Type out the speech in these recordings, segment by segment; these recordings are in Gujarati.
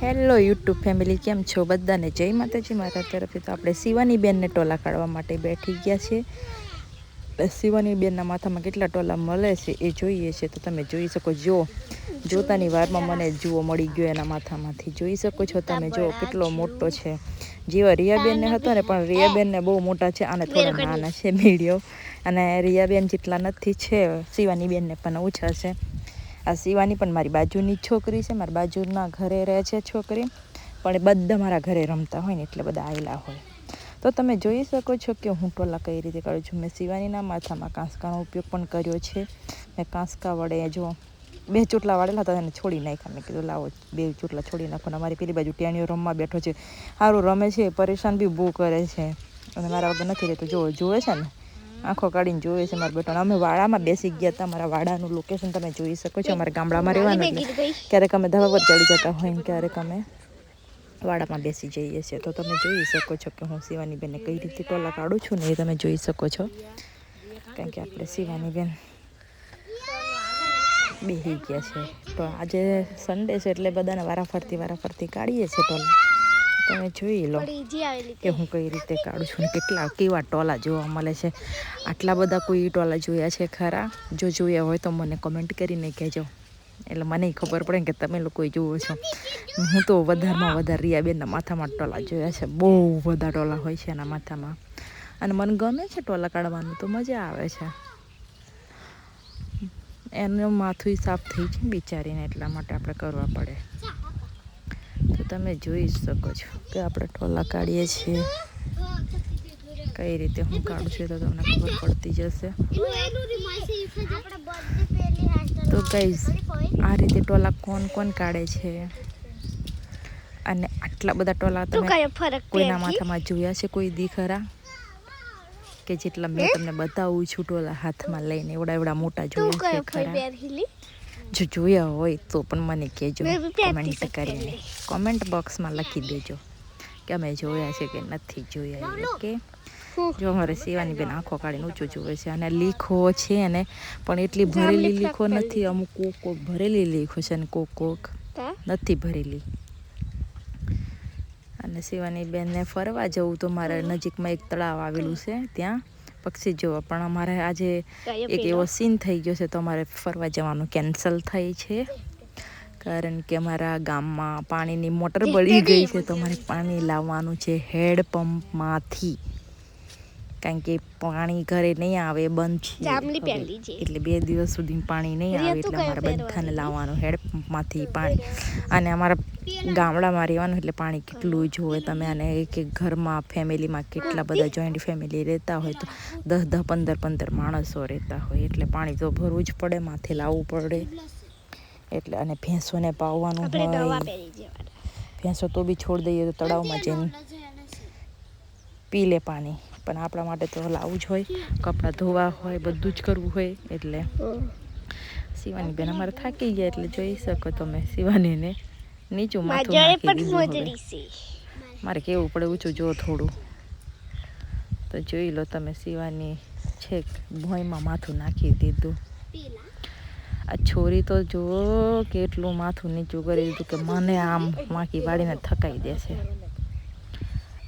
હેલો યુટ્યુબ ફેમિલી કેમ છો? બધાને જય માતાજી. મારા તરફથી તો આપણે શિવાની બેનને ટોલા કાઢવા માટે બેઠી ગયા છીએ શિવાની બેનના માથામાં કેટલા ટોલા મળે છે એ જોઈએ છે. તો તમે જોઈ શકો, જો જોતાની વારમાં મને જુઓ, મળી ગયો એના માથામાંથી. જોઈ શકો છો તમે, જો કેટલો મોટો છે. જેવા રિયાબેનને હતો ને, પણ રિયાબેનને બહુ મોટા છે, અને થોડા નાના છે મીડિયો અને રિયાબેન જેટલા નથી છે, શિવાની બેનને પણ ઓછા છે. આ શિવાની પણ મારી બાજુની છોકરી છે. મારી બાજુના ઘરે રહે છે છોકરી. પણ એ બધા મારા ઘરે રમતા હોય ને એટલે બધા આવેલા હોય. તો તમે જોઈ શકો છો કે હું ટોલા કઈ રીતે કરું છું. મેં શિવાનીના માથામાં કાંસકાનો ઉપયોગ પણ કર્યો છે. મેં કાંસકા વડે જો બે ચોટલા વાળેલા હતા એને છોડી નાખ્યા. મેં કીધું, લાવો, બે ચોટલા છોડી નાખો ને અમારી પેલી બાજુ ટેણીઓ રમવા બેઠો છે. સારું રમે છે, પરેશાન બી બહુ કરે છે. અને મારા વગર નથી રહેતું. જો જોવે છે ને? આંખો કાઢીને જોવે છે મારા બેટા અમે વાડામાં બેસી ગયા હતા મારા વાડાનું લોકેશન તમે જોઈ શકો છો. અમારા ગામડામાં રહેવાનું ક્યારેક અમે ધાબા પર ચડી જતા હોય ને ક્યારેક અમે વાડામાં બેસી જઈએ છીએ. તો તમે જોઈ શકો છો કે હું શિવાની બેને કઈ રીતે ટોલા કાઢું છું ને એ તમે જોઈ શકો છો. કારણ કે આપણે શિવાની બેન બેસી ગયા છે. તો આજે સન્ડે છે એટલે બધાને વારાફરતી વારાફરતી કાઢીએ છીએ ટોલા. તમે જોઈ લો કે હું કઈ રીતે કાઢું છું ને કેટલા કેવા ટોલા જોવા મળે છે. આટલા બધા કોઈ ટોલા જોયા છે ખરા? જો જોયા હોય તો મને કમેન્ટ કરીને કહેજો. એટલે મને ખબર પડે કે તમે લોકો જુઓ છો. હું તો વધારેમાં વધારે રિયાબેનના માથામાં ટોલા જોયા છે. બહુ બધા ટોલા હોય છે એના માથામાં. અને મને ગમે છે ટોલા કાઢવાનું તો મજા આવે છે. એનું માથું સાફ થઈ છે બિચારીને એટલા માટે આપણે કરવા પડે. તમે જોઈ શકો છો કે આપણે ટોલા કાઢીએ છીએ. કઈ રીતે હું કાઢું છું તો તમને ખબર પડતી જશે. તો કઈ આ રીતે ટોલા કોણ કોણ કાઢે છે? અને આટલા બધા ટોલા તમે કોઈના માથામાં જોયા છે કોઈ દી ખરા કે જેટલા મેં તમને બતાવું છું ટોલા હાથમાં લઈને એવડા એવડા મોટા જોયા છે ખરા? જો જોયા હોય તો પણ મને કહેજો કમેન્ટ કરીને. કોમેન્ટ બોક્સમાં લખી દેજો કે અમે જોયા છે કે નથી જોયા ઓકે જો અમારે શિવાની બેન આંખો કાઢીને ઊંચું જોવે છે અને લીખો છે ને પણ એટલી ભરેલી લીખો નથી અમુક કોક કોક ભરેલી લીખો છે અને કોક કોક નથી ભરેલી. અને શિવાની બેનને ફરવા જવું તો મારા નજીકમાં એક તળાવ આવેલું છે ત્યાં. પક્ષી જોવા. પણ અમારે આજે એક એવો સીન થઈ ગયો છે તો અમારે ફરવા જવાનું કેન્સલ થઈ છે. કારણ કે અમારા ગામમાં પાણીની મોટર બળી ગઈ છે તો અમારે પાણી લાવવાનું છે હેડ પંપમાંથી કારણ કે પાણી ઘરે નહીં આવે બંધ છે. એટલે બે દિવસ સુધી પાણી નહીં આવે એટલે અમારે બધાને લાવવાનું હેડપંપમાંથી પાણી. અને અમારા ગામડામાં રહેવાનું એટલે પાણી કેટલું જોવે તમે અને એક એક ઘરમાં ફેમિલીમાં કેટલા બધા જોઈન્ટ ફેમિલી રહેતા હોય તો દસ દસ પંદર પંદર માણસો રહેતા હોય. એટલે પાણી તો ભરવું જ પડે માથે લાવવું પડે. એટલે અને ભેંસોને પાવવાનું હોય. ભેંસો તો બી છોડી દઈએ તો તળાવમાં જઈને પી લે પાણી. પણ આપણા માટે તો લાવવું જ હોય. કપડાં ધોવા હોય બધું જ કરવું હોય એટલે શિવાની બેન અમારે થાકી ગયા એટલે જોઈ શકો તમે શિવાનીને નીચું માથું મારે કેવું પડે ઊંચું જો થોડું. તો જોઈ લો તમે શિવાની છેક ભોંયમાં માથું નાખી દીધું. આ છોરી તો જુઓ કેટલું માથું નીચું કરી દીધું કે મને આમ વાંકી વાળીને થકાઈ દેશે.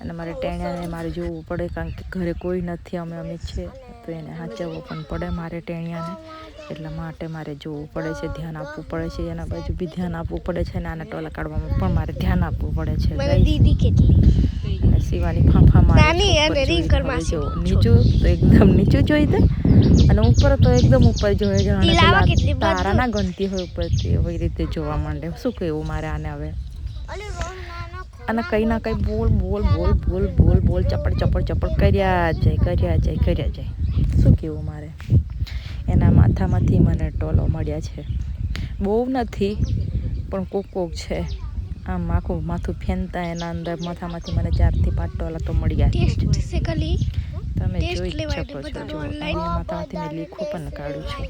અને મારે ટેણિયાને મારે જોવું પડે કારણ કે ઘરે કોઈ નથી અમે અમે છે તો એને સાચવવો પણ પડે મારે ટેણિયાને એટલા માટે મારે જોવું પડે છે ધ્યાન આપવું પડે છે એના બાજુ બી ધ્યાન આપવું પડે છે અને આના ટોલા કાઢવામાં પણ મારે ધ્યાન આપવું પડે છે. દીદી કેટલી? અને સીવાની ફાંફા મારે છે નીચું તો એકદમ નીચું જોઈ દે. અને ઉપર તો એકદમ ઉપર જોઈ જાણે તિલાવા પેલા કેટલી બધું. તારા ના ગણતી હોય ઉપરથી એવી રીતે જોવા માંડે. શું કહેવું મારે આને હવે? અને કંઈ ના કંઈ બોલ બોલ બોલ બોલ બોલ બોલ ચપડ ચપડ ચપડ કર્યા જાય કર્યા જાય કર્યા જાય. શું કહેવું મારે? એના માથામાંથી મને ટોલો મળ્યા છે. બહુ નથી પણ કોક કોક છે. આમ આખું માથું ફેનતા એના અંદર માથામાંથી મને ચારથી પાંચ ટોલા તો મળ્યા તમે જોઈ શકો છો જો માથામાંથી મેં લીખું પણ કાઢું છું.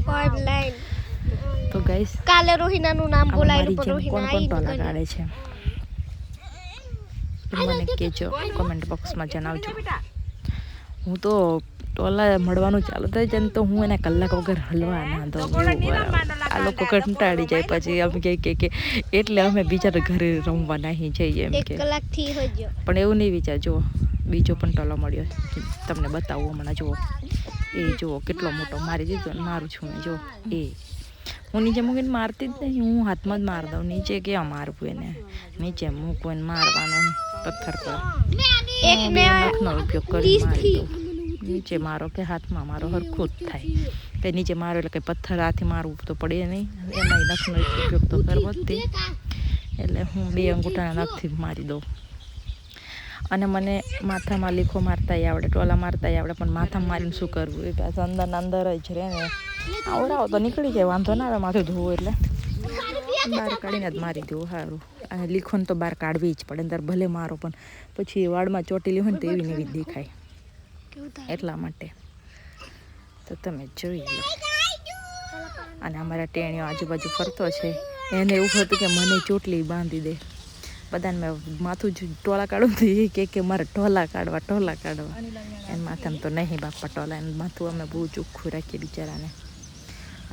તો ગઈશ કાલે રોહિનાનું નામ બોલાય કોણ કોણ ટોલા કાઢે છે? મને કહેજો કોમેન્ટ બોક્સમાં જણાવજો. હું તો ટોલા મળવાનું ચાલુ થઈ જાય ને તો હું એને કલાક વગર હલવા ના દઉં. આ લોકો કંટાળી જાય પછી અમે કહે કે કે એટલે અમે બીજા ઘરે રમવા નહીં જઈએ એમ કે. પણ એવું નહીં વિચાર જુઓ બીજો પણ ટોલો મળ્યો. તમને બતાવું હમણાં જુઓ. એ જુઓ કેટલો મોટો મારી દીધો ને મારું છું મેં જો એ. હું નીચે મૂકીને મારતી જ નહીં હું હાથમાં જ માર દઉં નીચે ક્યાં મારવું એને? નીચે મૂકવું એને ને પથ્થર પર. એક નખનો ઉપયોગ કરી મારી નીચે મારો કે હાથમાં મારો હરખો જ થાય. કે નીચે મારો એટલે કંઈ પથ્થર હાથે મારવું તો પડે નહીં. એમાં નખનો ઉપયોગ તો કરવો જ તે. એટલે હું બે અંગૂઠાના નખથી મારી દઉં. અને મને માથામાં લીખો મારતાય આવડે ટોલા મારતાય આવડે પણ માથામાં મારીને શું કરવું? એ પાછા અંદર અંદર જ રહે ને. આવડાવો તો નીકળી જાય વાંધો ના આવે માથું ધોવું એટલે. બહાર કાઢીને જ મારી દેવું સારું અને લીખોને તો બહાર કાઢવી જ પડે, અંદર ભલે મારો પણ પછી વાળમાં ચોટેલી હોય ને તો એવી ને એવી દેખાય. એટલા માટે. તો તમે જોઈ લો. અને અમારા ટેણીઓ આજુબાજુ ફરતો છે. એને એવું હતું કે મને ચોટલી બાંધી દે. બધાને મેં માથું ટોલા કાઢું તો એ કે કે મારે ટોલા કાઢવા ટોલા કાઢવા. એને માથામાં તો નહીં બાપા ટોલા, એનું માથું અમે બહુ ચોખ્ખું રાખીએ બિચારાને.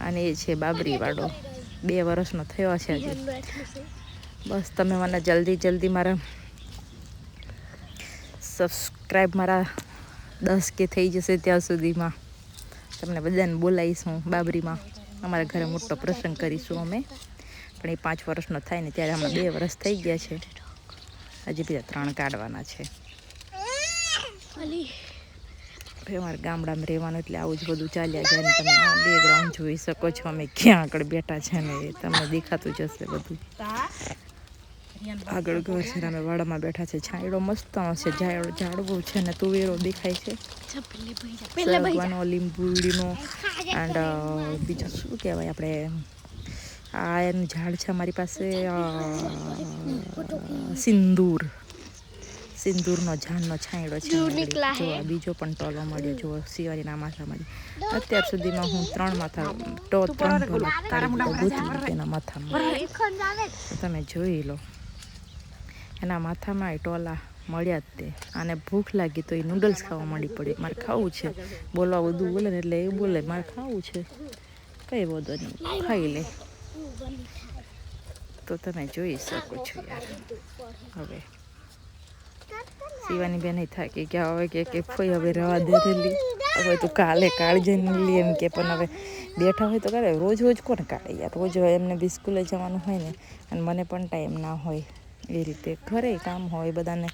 અને એ છે બાબરીવાળો. બે વર્ષનો થયો છે હજી. બસ તમે મને જલ્દી જલ્દી મારા સબસ્ક્રાઈબ મારા દસ કે થઈ જશે ત્યાં સુધીમાં. તમને બધાને બોલાવીશ બાબરીમાં. અમારા ઘરે મોટો પ્રસંગ કરીશું અમે. પણ એ પાંચ વર્ષનો થાય ને ત્યારે હમણાં બે વર્ષ થઈ ગયા છે. હજી બીજા ત્રણ કાઢવાના છે. અલી. અમારે ગામડામાં રહેવાનું એટલે આવું જ બધું ચાલ્યા જાય ને તમે બેકગ્રાઉન્ડ જોઈ શકો છો અમે ક્યાં આગળ બેઠા છે ને તમને દેખાતું જશે બધું. આગળ ઘર છે અમે વાડામાં બેઠા છે, છાંયડો મસ્ત છે ઝાડો ઝાડવો છે ને તુવેરો દેખાય છે. જા જા જા સરગવાનો, લીંબુડીનો એન્ડ બીજું શું કહેવાય આપણે? આ એનું ઝાડ છે અમારી પાસે સિંદૂર. સિંદૂરનો જાનનો છાંયડો છે જો આ બીજો પણ ટોલો મળ્યો જો સિવારીના માથામાં અત્યાર સુધીમાં હું ત્રણ માથા ટો ત્રણ ટોલો કાઢી તેના માથામાં. તમે જોઈ લો. એના માથામાં એ ટોલા મળ્યા જ તે. અને ભૂખ લાગી તો એ નૂડલ્સ ખાવા માંડી પડી. મારે ખાવું છે. બોલવા બધું બોલે ને એટલે એ બોલે મારે ખાવું છે. કઈ વાંધો નહીં. ખાઈ લે. તો તમે જોઈ શકો છો યાર. હવે શિવાની બેન થાકી ગયા. હવે કે કે ફોઈ હવે રવા દે રેલી હવે તું કાલે કાળજે લી એમ કે પણ હવે બેઠા હોય તો કરે રોજ રોજ કોને કાઢે યાર? રોજ એમને બી સ્કૂલે જવાનું હોય ને, અને મને પણ ટાઈમ ના હોય એ રીતે. ઘરે કામ હોય બધાને.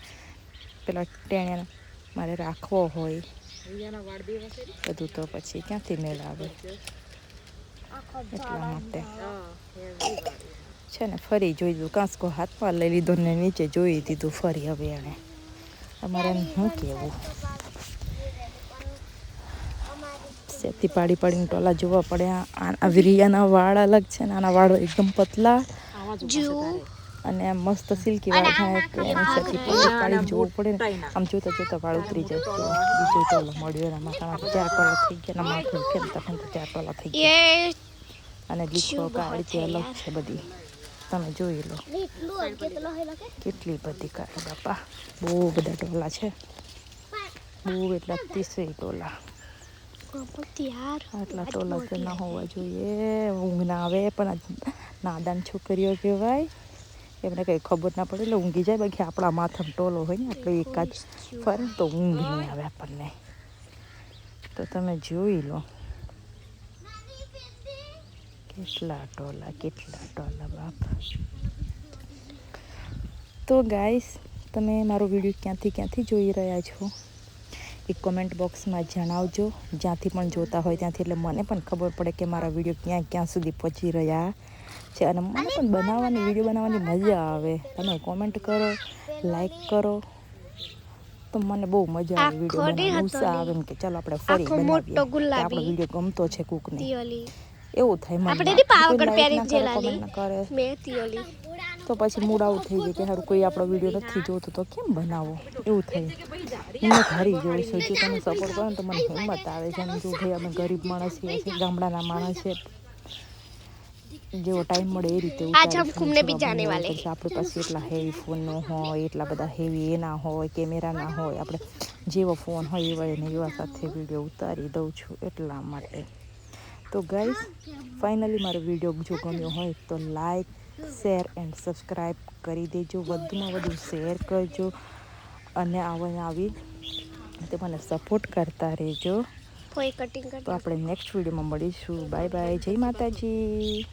પેલા ટેણે મારે રાખવો હોય. બધું તો પછી ક્યાંથી મેળ આવે એટલા માટે. છે ને, ફરી જોઈ દીધું કાંસકો હાથમાં લઈ લીધો ને નીચે જોઈ દીધું ફરી હવે એણે તમારે શું કહેવું સેતી પાડી પાડીને ટોલા જોવા પડે. આ આ વિરિયાના વાળ અલગ છે ને આના વાળ એકદમ પતલા. અને મસ્ત સિલ્કી વાળ થાય તો એને સેતી પાડી પાડીને જોવું પડે ને. આમ જોતા જોતા વાળ ઉતરી જાય. તો બીજો ટોલો મળ્યો એના માથામાં ચાર ટોલા થઈ ગયા એના માથું ફેરતા ફેરતા ચાર ટોલા થઈ ગયા. અને લીખો કાળજી અલગ છે બધી. તમે જોઈ લો. કેટલો બધી કાઢે બાપા. બહુ બધા ટોલા છે. બહુ એટલા ત્રીસેય ટોલા આટલા ટોલા તો ના હોવા જોઈએ. ઊંઘ ના આવે પણ નાદાન છોકરીઓ કહેવાય. એમને કંઈ ખબર ના પડે. એટલે ઊંઘી જાય. બાકી આપણા માથામાં ટોલો હોય ને આપણે એકાદ ફરે તો ઊંઘ નહીં આવે આપણને. તો તમે જોઈ લો. કેટલા ટોલા કેટલા ટોલા બાપ. તો ગાઈસ તમે મારો વીડિયો ક્યાંથી ક્યાંથી જોઈ રહ્યા છો? એ કોમેન્ટ બોક્સમાં જણાવજો. જ્યાંથી પણ જોતા હોય ત્યાંથી. એટલે મને પણ ખબર પડે કે મારા વીડિયો ક્યાં ક્યાં સુધી પહોંચી રહ્યા છે. અને મને પણ બનાવવાની વીડિયો બનાવવાની મજા આવે. તમે કોમેન્ટ કરો લાઈક કરો. તો મને બહુ મજા આવે વીડિયો ઉત્સાહ આવે કે ચાલો આપણે ફરી બનાવીએ. આપણો વીડિયો ગમતો છે કૂકને. એવું થાય મને આપણે એની પાવાગઢ પહેરી જ મેં તિયોલી તો પછી મૂડ આઉટ થઈ જાય કે હારું કોઈ આપણો વીડિયો નથી જોતો તો કેમ બનાવો? એવું થાય. હિંમત હારી જોઈ છે જો તમે સપોર્ટ કરો ને તો મને હિંમત આવે છે. અને જો ભાઈ અમે ગરીબ માણસ છીએ ગામડાના માણસ છે જેવો ટાઈમ મળે એ રીતે. આપણી પાસે એટલા હેવી ફોન ન હોય એટલા બધા હેવી એ ના હોય કેમેરા ના હોય. આપણે જેવો ફોન હોય એવા એને એવા સાથે વીડિયો ઉતારી દઉં છું એટલા માટે. તો ગાઈસ ફાઇનલી મારો વીડિયો જો ગમ્યો હોય તો લાઈક શેર એન્ડ સબસ્ક્રાઈબ કરી દેજો. વધુમાં વધુ શેર કરજો. અને આવો આવી તે મને સપોર્ટ કરતા રહેજો. તો આપણે નેક્સ્ટ વિડીયોમાં મળીશું. બાય બાય જય માતાજી.